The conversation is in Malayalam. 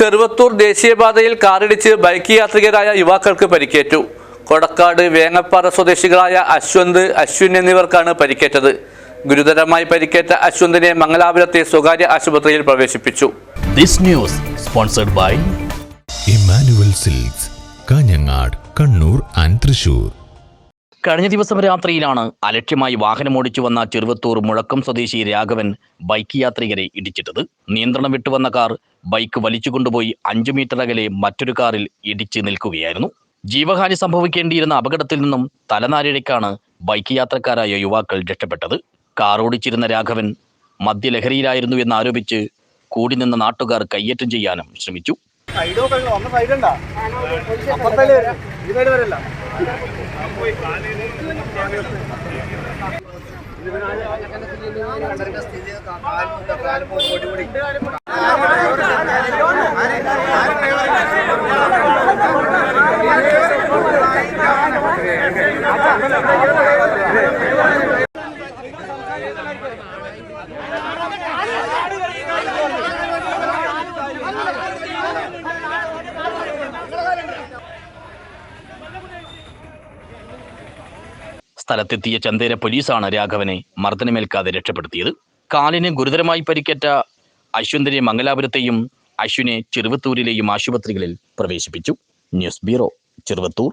ചെറുവത്തൂർ ദേശീയപാതയിൽ കാറിടിച്ച് ബൈക്ക് യാത്രികരായ യുവാക്കൾക്ക് പരിക്കേറ്റു. കൊടക്കാട് വേങ്ങപ്പാറ സ്വദേശികളായ അശ്വന്ത് അശ്വിൻ എന്നിവർക്കാണ് പരിക്കേറ്റത്. ഗുരുതരമായി പരിക്കേറ്റ അശ്വന്തിനെ മംഗലാപുരത്തെ സ്വകാര്യ ആശുപത്രിയിൽ പ്രവേശിപ്പിച്ചു. This news sponsored by Emmanuel silks Kanhangad Kannur and Thrissur കഴിഞ്ഞ ദിവസം രാത്രിയിലാണ് അലക്ഷ്യമായി വാഹനമോടിച്ചു വന്ന ചെറുവത്തൂർ മുഴക്കം സ്വദേശി രാഘവൻ ബൈക്ക് യാത്രികരെ ഇടിച്ചിട്ടത്. നിയന്ത്രണം വിട്ടുവന്ന കാർ ബൈക്ക് വലിച്ചുകൊണ്ടുപോയി അഞ്ചു മീറ്റർ അകലെ മറ്റൊരു കാറിൽ ഇടിച്ച് നിൽക്കുകയായിരുന്നു. ജീവഹാനി സംഭവിക്കേണ്ടിയിരുന്ന അപകടത്തിൽ നിന്നും തലനാരിഴയ്ക്കാണ് ബൈക്ക് യാത്രക്കാരായ യുവാക്കൾ രക്ഷപ്പെട്ടത്. കാർ ഓടിച്ചിരുന്ന രാഘവൻ മദ്യലഹരിയിലായിരുന്നു എന്നാരോപിച്ച് കൂടി നിന്ന നാട്ടുകാർ കയ്യേറ്റം ചെയ്യാനും ശ്രമിച്ചു. സൈഡ് നോക്കണല്ലോ ഒന്ന് സൈഡ് ഉണ്ടാ? അപ്പുറത്തല്ലേ വരാം. ഈ സൈഡ് വരല്ല. സ്ഥലത്തെത്തിയ ചന്തേര പോലീസാണ് രാഘവനെ മർദ്ദനമേൽക്കാതെ രക്ഷപ്പെടുത്തിയത്. കാലിന് ഗുരുതരമായി പരിക്കേറ്റ അശ്വന്തിനെ മംഗലാപുരത്തെയും അശ്വിനെ ചെറുവത്തൂരിലെയും ആശുപത്രികളിൽ പ്രവേശിപ്പിച്ചു. News bureau Cheruvathur.